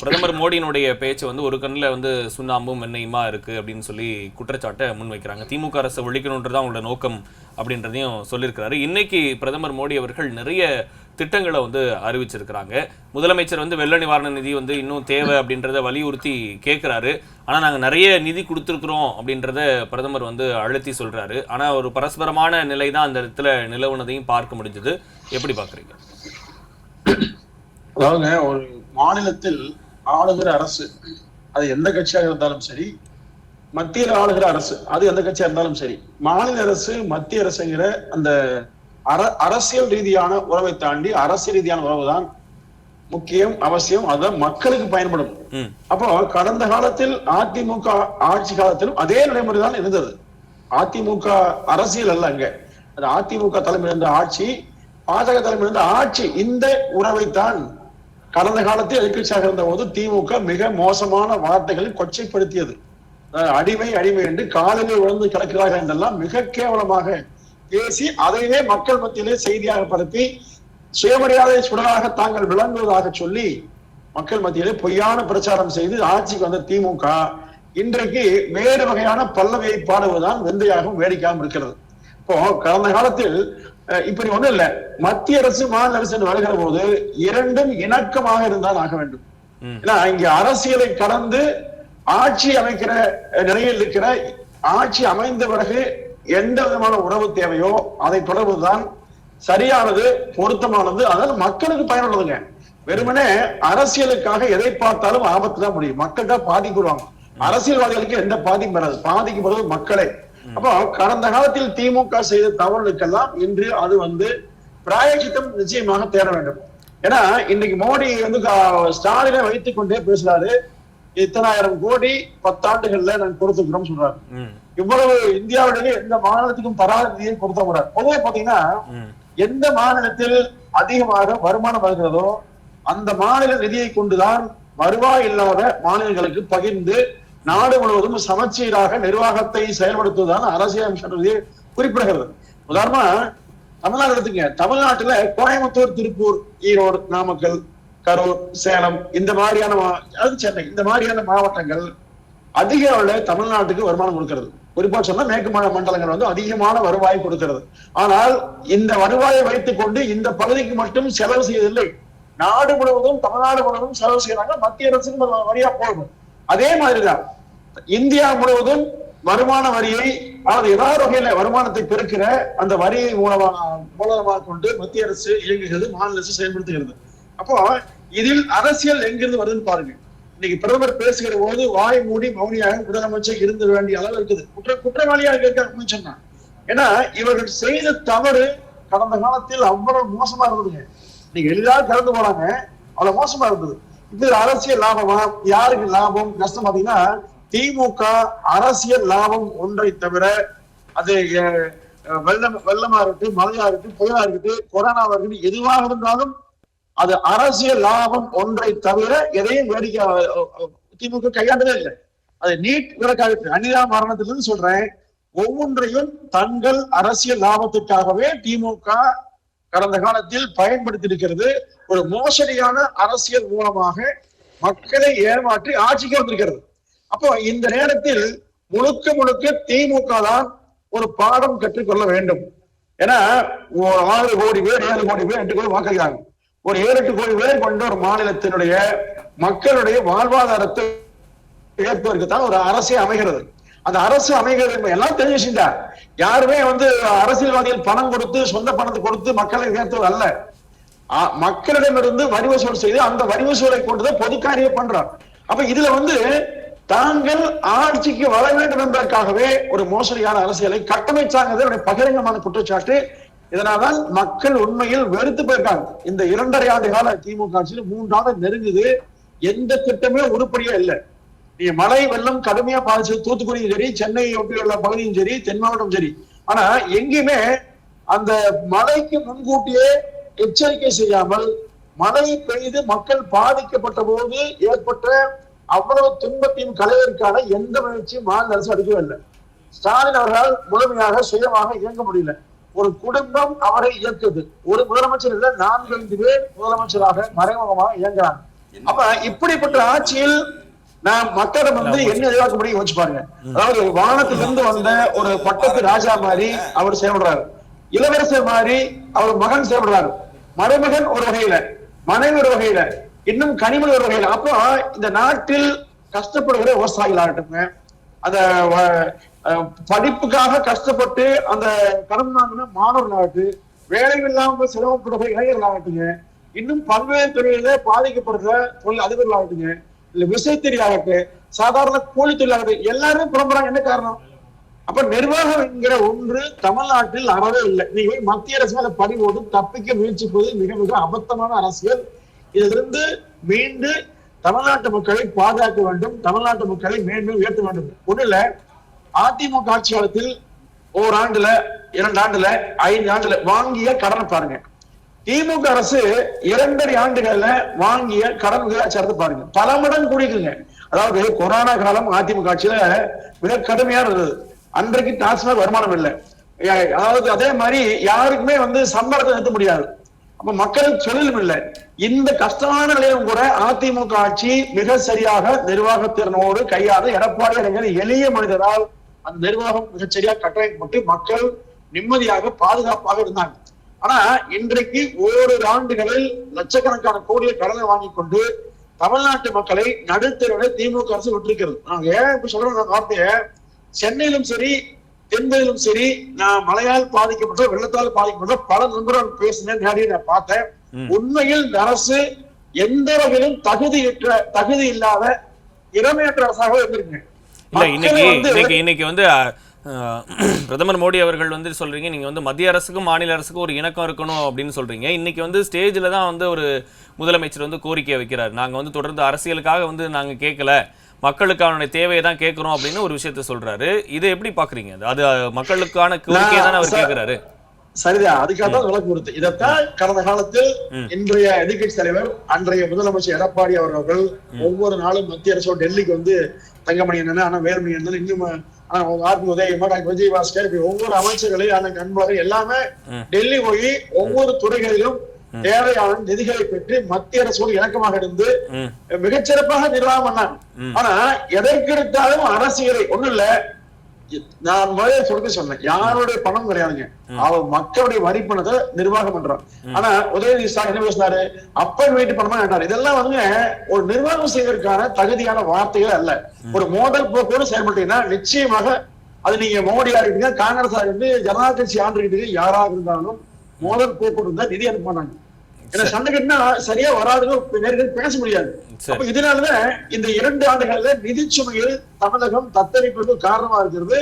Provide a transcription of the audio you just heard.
பிரதமர் மோடியினுடைய பேச்சு வந்து ஒரு கண்ணில் வந்து சுண்ணாம்பும் வெண்ணையுமா இருக்கு அப்படின்னு சொல்லி குற்றச்சாட்டை முன்வைக்கிறாங்க. திமுக அரசை ஒழிக்கணுன்றது அவங்களோட நோக்கம் அப்படின்றதையும் சொல்லியிருக்கிறாரு. இன்னைக்கு பிரதமர் மோடி அவர்கள் நிறைய திட்டங்களை வந்து அறிவிச்சிருக்கிறாங்க. முதலமைச்சர் வந்து வெள்ள நிவாரண நிதி வந்து இன்னும் தேவை அப்படின்றத வலியுறுத்தி கேட்குறாரு. ஆனால் நாங்கள் நிறைய நிதி கொடுத்துருக்குறோம் அப்படின்றத பிரதமர் வந்து அழுத்தி சொல்றாரு. ஆனால் ஒரு பரஸ்பரமான நிலை தான் அந்த இடத்துல நிலவுனதையும் பார்க்க முடிஞ்சது. எப்படி பார்க்குறீங்க? அதாவதுங்க ஒரு மாநிலத்தில் ஆளுகிற அரசு அது எந்த கட்சியாக இருந்தாலும் சரி மத்தியில் ஆளுகிற அரசு அது எந்த கட்சியா இருந்தாலும் சரி மாநில அரசு மத்திய அரசுங்கிற அந்த அர அரசியல் ரீதியான உறவை தாண்டி அரசியல் ரீதியான உறவு தான் முக்கியம் அவசியம். அதுதான் மக்களுக்கு பயன்படும். அப்போ கடந்த காலத்தில் அதிமுக ஆட்சி காலத்திலும் அதே நடைமுறை தான் இருந்தது. அதிமுக அரசியல் அல்ல அங்க. அது அதிமுக தலைமையில் இருந்த ஆட்சி பாஜக தலைமையில் இருந்த ஆட்சி இந்த உறவைத்தான் கடந்த காலத்தில் எதிர்கட்சியாக இருந்த போது திமுக மிக மோசமான வார்த்தைகளில் கொச்சைப்படுத்தியது. அடிமை அடிமை என்று காலில் விழுந்து கிடக்கிறார்கள் என்றெல்லாம் மிக கேவலமாக பேசி அதையே மக்கள் மத்தியிலே செய்தியாக பரப்பி சுயமரியாதை சுடராக தாங்கள் விளங்குவதாக சொல்லி மக்கள் மத்தியிலே பொய்யான பிரச்சாரம் செய்து ஆட்சிக்கு வந்த திமுக இன்றைக்கு வேறு வகையான பல்லவியை பாடுவதுதான் வெந்தையாகவும் வேடிக்கையாகவும் இருக்கிறது. இப்போ கடந்த காலத்தில் இப்படி ஒண்ணும் இல்ல. மத்திய அரசு மாநில அரசு வருகிற போது இரண்டும் இணக்கமாக இருந்தால் ஆக வேண்டும். ஏன்னா இங்க அரசியலை கடந்து ஆட்சி அமைக்கிற நிலையில் இருக்கிற ஆட்சி அமைந்த பிறகு எந்த விதமான உறவு தேவையோ அதை தொடர்புதான் சரியானது பொருத்தமானது அதனால மக்களுக்கு பயனுள்ளதுங்க. வெறுமனே அரசியலுக்காக எதை பார்த்தாலும் ஆபத்து தான் முடியும் மக்கள் தான் பாதிப்படுவாங்க அரசியல்வாதிகளுக்கு எந்த பாதிப்பும் வராது. பாதிக்கப்படுவது மக்களே. அப்போ கடந்த காலத்தில் திமுக செய்த தவறுகளுக்கெல்லாம் இன்று அது வந்து பிராயச்சித்தம் நிச்சயமாக தேட வேண்டும். ஏன்னா இன்னைக்கு மோடி வந்து ஸ்டாலினை வைத்துக் கொண்டே பேசுறாரு. இத்தனாயிரம் கோடி பத்தாண்டுகள்ல நாங்க கொடுத்துக்கிறோம் சொல்றாரு. இவ்வளவு இந்தியாவிலேயே எந்த மாநிலத்துக்கும் தராத நிதியை கொடுத்த பொதுவாக பாத்தீங்கன்னா எந்த மாநிலத்தில் அதிகமாக வருமானம் வருகிறதோ அந்த மாநில நிதியை கொண்டுதான் வருவாய் இல்லாத மாநிலங்களுக்கு பகிர்ந்து நாடு முழுவதும் சமச்சீராக நிர்வாகத்தை செயல்படுத்துவதுதான் அரசியல் சட்டத்தை குறிப்பிடுகிறது. உதாரணமா தமிழ்நாடு எடுத்துங்க தமிழ்நாட்டுல கோயம்புத்தூர் திருப்பூர் ஈரோடு நாமக்கல் கரூர் சேலம் இந்த மாதிரியான அது சென்னை இந்த மாதிரியான மாவட்டங்கள் அதிக அளவுல தமிழ்நாட்டுக்கு வருமானம் கொடுக்கிறது. குறிப்பா சொன்னா மேற்கு ம- மண்டலங்கள் வந்து அதிகமான வருவாய் கொடுக்கிறது. ஆனால் இந்த வருவாயை வைத்துக் கொண்டு இந்த பகுதிக்கு மட்டும் செலவு செய்வதில்லை. நாடு முழுவதும் தமிழ்நாடு முழுவதும் செலவு செய்யறாங்க மத்திய அரசுக்கு வழியா வரியா போகும் அதே மாதிரிதான் இந்தியா முழுவதும் வருமான வரியை அதாவது ஏதாவது வகையில வருமானத்தை பெருக்கிற அந்த வரியை மூலமாக மூலமாக கொண்டு மத்திய அரசு இயங்குகிறது மாநில அரசு செயல்படுத்துகிறது. அப்போ இதில் அரசியல் எங்கிருந்து வருதுன்னு பாருங்க. இன்னைக்கு பிரதமர் பேசுகிற போது வாய் மூடி மௌனியாக முதலமைச்சர் இருந்த வேண்டிய அளவு இருக்குது. குற்ற குற்றவாளியாக இருக்காங்க சொன்னா. ஏன்னா இவர்கள் செய்த தவறு கடந்த காலத்தில் அவ்வளவு மோசமா இருந்ததுங்க. நீங்க எளிதாக கலந்து போறாங்க. அவ்வளவு மோசமா இருந்தது. இது அரசியல் லாபமா? யாருக்கு லாபம்? நஷ்டம் பாத்தீங்கன்னா திமுக அரசியல் லாபம் ஒன்றை தவிர அது வெள்ளம் வெள்ளமா இருக்கு மழையா இருக்கு புயலா இருக்கு கொரோனாவா இருக்கட்டும் எதுவாக இருந்தாலும் அது அரசியல் லாபம் ஒன்றை தவிர எதையும் வேடிக்கை திமுக கையாண்டதே இல்லை. அது நீட் விலக்காக அனிதா மரணத்திலிருந்து சொல்றேன் ஒவ்வொன்றையும் தங்கள் அரசியல் லாபத்துக்காகவே திமுக கடந்த காலத்தில் பயன்படுத்தி இருக்கிறது ஒரு மோசடியான அரசியல் மூலமாக மக்களை ஏமாற்றி ஆட்சிக்கு வந்திருக்கிறது. அப்போ இந்த நேரத்தில் முழுக்க முழுக்க திமுக தான் ஒரு பாடம் கற்றுக்கொள்ள வேண்டும். ஏன்னா ஒரு ஆறு கோடி பேர் ஏழு கோடி பேர் எட்டு கோடி வாக்களிக்கிறாங்க. ஒரு ஏழு எட்டு கோடி பேர் கொண்ட ஒரு மாநிலத்தினுடைய மக்களுடைய வாழ்வாதாரத்தை உயர்த்துவதற்கு தான் ஒரு அரசே அமைகிறது. அந்த அரசு அமைகிறது எல்லாம் தெரிஞ்சுட்டா யாருமே வந்து அரசியல்வாதிகள் பணம் கொடுத்து சொந்த பணத்தை கொடுத்து மக்களை உயர்த்துவது அல்ல. மக்களிடமிருந்து வரி வசூல் செய்து அந்த வரி வசூலை கொண்டுதான் பொது காரியம் பண்றார் அப்ப இதுல வந்து தாங்கள் ஆட்சிக்கு வர வேண்டும் என்பதற்காகவே ஒரு மோசடியான அரசியலை கட்டமைச்சாங்க பகிரங்கமான குற்றச்சாட்டு. இதனால்தான் மக்கள் உண்மையில் வெறுத்து போயிருக்காங்க. இந்த இரண்டரை ஆண்டு கால திமுக ஆட்சியில் மூன்றாண்டு நெருங்குது. எந்த திட்டமே உருப்படியா இல்லை. நீ மழை வெள்ளம் கடுமையா பாதிச்சது தூத்துக்குடியும் சரி சென்னை ஒட்டியுள்ள பகுதியும் சரி தென் மாவட்டம் சரி. ஆனா எங்கேயுமே அந்த மழைக்கு முன்கூட்டியே எச்சரிக்கை செய்யாமல் மழை பெய்து மக்கள் பாதிக்கப்பட்ட போது ஏற்பட்ட அவ்வளவு துன்பத்தையும் களைவதற்கான எந்த முயற்சியும் மாநில அரசு எடுக்கவே இல்லை. ஸ்டாலின் அவர்களால் முழுமையாக சுயமாக இயங்க முடியல. ஒரு குடும்பம் அவரை இயக்குது. ஒரு முதலமைச்சர் இல்ல நான்கு ஐந்து பேர் முதலமைச்சராக மறைமுகமாக இயங்குறாங்க. அப்ப இப்படிப்பட்ட ஆட்சியில் நான் மக்களிடம் வந்து என்ன? எதிர்பார்க்க முடியும் யோசிச்சு பாருங்க. அதாவது வானத்திலிருந்து வந்த ஒரு பட்டத்து ராஜா மாதிரி அவர் செயல்படுறாரு. இளவரசர் மாதிரி அவர் மகன் செயல்படுறாரு. மருமகன் ஒரு வகையில மனைவி ஒரு வகையில. இன்னும் கனிமொழி ஒரு அப்போ இந்த நாட்டில் கஷ்டப்படுகிற விவசாயிகளாகட்டுங்க அந்த வ- படிப்புக்காக கஷ்டப்பட்டு அந்த கடன் வாங்கின மாணவர்களாகட்டு வேலை இல்லாம சிரமப்படுகிற இளைஞர்களாகட்டுங்க இன்னும் பல்வேறு துறையில பாதிக்கப்படுற தொழில் அதிபர்களாகட்டுங்க இல்ல விசைத்தறி சாதாரண கூலி தொழிலாகட்டும் எல்லாரும் புலம்புறாங்க. என்ன காரணம்? அப்ப நிர்வாகம் என்கிற ஒன்று தமிழ்நாட்டில் அறவே இல்லை. நீங்க போய் மத்திய அரசு மேல பறிவோடு தப்பிக்க முயற்சிப்பது மிக மிக அபத்தமான அரசியல். இதிலிருந்து மீண்டு தமிழ்நாட்டு மக்களை பாதுகாக்க வேண்டும் தமிழ்நாட்டு மக்களை மேன்மேலும் உயர்த்த வேண்டும். ஒண்ணுல அதிமுக ஆட்சி காலத்தில் ஓராண்டுல இரண்டு ஆண்டுல ஐந்து ஆண்டுல வாங்கிய கடனை பாருங்க. திமுக அரசு இரண்டரை ஆண்டுகள்ல வாங்கிய கடன்களை சேர்த்து பாருங்க. பல மடங்கு கூடிக்குங்க அதாவது கொரோனா காலம் அதிமுக ஆட்சியில மிக கடுமையா இருந்தது. அன்றைக்கு டாஸ்மாக் வருமானம் இல்லை. அதாவது அதே மாதிரி யாருக்குமே வந்து சம்பளத்தை நிறுத்த முடியாது. அப்ப மக்களுக்கு தொழிலும் இல்லை. இந்த கஷ்டமான நிலையிலும் கூட அதிமுக ஆட்சி மிக சரியாக நிர்வாக திறனோடு கையாள எடப்பாடி என்கிற எளிய மனிதரால் அந்த நிர்வாகம் மிகச்சரியாக கட்டமைக்கப்பட்டு மக்கள் நிம்மதியாக பாதுகாப்பாக இருந்தாங்க. ஆனா இன்றைக்கு ஓரிரு ஆண்டுகளில் லட்சக்கணக்கான கோடியை கடனை வாங்கி கொண்டு தமிழ்நாட்டு மக்களை நடுத்தரவை திமுக அரசு விட்டிருக்கிறது. நாங்க ஏன் இப்ப சொல்றோம் அந்த வார்த்தையை? சென்னையிலும் சரி தென்மையிலும் சரி நான் மழையால் பாதிக்கப்பட்ட வெள்ளத்தால் பாதிக்கப்பட்ட பல நண்பர்கள் பேசினேன் நான் பார்த்தேன். உண்மையில் இந்த அரசு எந்த வகையிலும் தகுதியற்ற தகுதி இல்லாத திறமையற்ற அரசாக இருந்திருக்குங்க இல்ல இன்னைக்கு இன்னைக்கு இன்னைக்கு வந்து பிரதமர் மோடி அவர்கள் வந்து சொல்றீங்க நீங்க வந்து மத்திய அரசுக்கும் மாநில அரசுக்கும் ஒரு இணக்கம் இருக்கணும் அப்படின்னு சொல்றீங்க. இன்னைக்கு வந்து ஸ்டேஜ்ல தான் வந்து ஒரு முதலமைச்சர் வந்து கோரிக்கை வைக்கிறார். நாங்க வந்து தொடர்ந்து அரசியலுக்காக வந்து நாங்க கேட்கல. மக்களுக்கான தேவையை தான் கேட்கிறோம் அப்படின்னு ஒரு விஷயத்த சொல்றாரு இதை எப்படி பாக்குறீங்க அது? மக்களுக்கான கோரிக்கையை தானே அவர் கேட்கிறாரு சரிதான் அதுக்காக தான் விளக்கு கொடுத்து இதைத்தான் கடந்த காலத்தில். இன்றைய எதிர்க்கட்சி தலைவர் அன்றைய முதலமைச்சர் எடப்பாடி அவர்கள் ஒவ்வொரு நாளும் மத்திய அரசோட டெல்லிக்கு வந்து தங்கமணி என்ன ஆனா வேலுமணி என்ன இன்னும் ஆர்பி உதயகுமார் டாக்டர் விஜயபாஸ்கர் இப்படி ஒவ்வொரு அமைச்சர்களையும் அண்ணன் அன்பழகன் எல்லாமே. டெல்லி போய் ஒவ்வொரு துறைகளிலும் தேவையான நிதிகளை பெற்று மத்திய அரசோடு இணக்கமாக இருந்து மிகச்சிறப்பாக நிர்வாகம் பண்ணாங்க. ஆனா எதற்கெடுத்தாலும் அரசியலை ஒண்ணு இல்ல. நான் முதல்ல சொல்லிட்டு சொன்னேன். யாருடைய பணம் கிடையாதுங்க. அவ மக்களுடைய வரி பணத்தை நிர்வாகம் பண்றான். ஆனா உதயநிதி ஸ்டாலின் என்ன பேசினாரு அப்பன் வீட்டு பணமா கேட்டாரு. இதெல்லாம் வந்து ஒரு நிர்வாகம் செய்வதற்கான தகுதியான வார்த்தைகள் அல்ல. ஒரு மோதல் போக்கோடு செயல்பட்டீங்கன்னா நிச்சயமாக அது நீங்க மோடியா இருக்கீங்க காங்கிரஸ் இருந்து ஜனதா கட்சி ஆண்டுகிட்டு யாராக இருந்தாலும் மோதல் போக்கு இருந்தா நிதி அனுப்ப மாட்டாங்க. ஏன்னா சண்டை கட்டினா சரியா வராதுன்னு நேரடி பேச முடியாது. அப்ப இதனாலதான் இந்த இரண்டு ஆண்டுகள்ல நிதிச்சுமையில் தமிழகம் தத்தளிப்பதற்கு காரணமா இருக்கிறது.